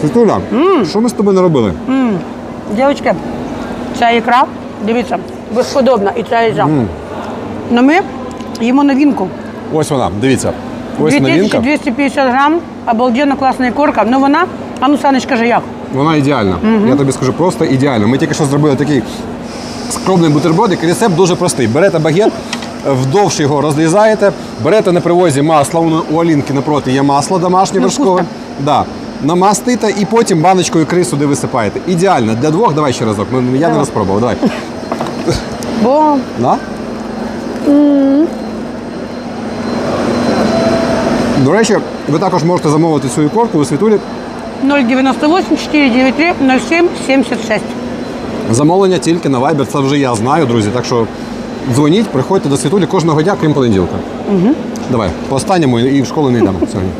Світуля, що ми з тобою не робили? Дівчатки, ця ікра, дивіться, безподобна і ця ікра. Но ми їмо новинку. Ось вона, дивіться. Ось новинка. 2250 грам, обалденно класна ікорка. Ну вона, а ну Саныч, каже як? Вона ідеальна. Я тобі скажу, просто ідеальна. Ми тільки що зробили такий скромний бутербродик. Рецепт дуже простий. Берете багет, вдовж його розрізаєте, берете на привозі масло, у Алінки напроти є масло домашнє вершкове. Да. Намастите і потім баночкою ікри сюди висипаєте. Ідеально. Для двох давай ще разок. Ну, Я не Давай. розпробував. Давай. Бо На? До речі, ви також можете замовити цю ікорку у світулі. 098 493 07 76. Замовлення тільки на Viber, це вже я знаю, друзі. Так що дзвоніть, приходьте до світулі кожного дня, крім понеділка. Угу. Давай, по останньому і в школу не йдемо сьогодні.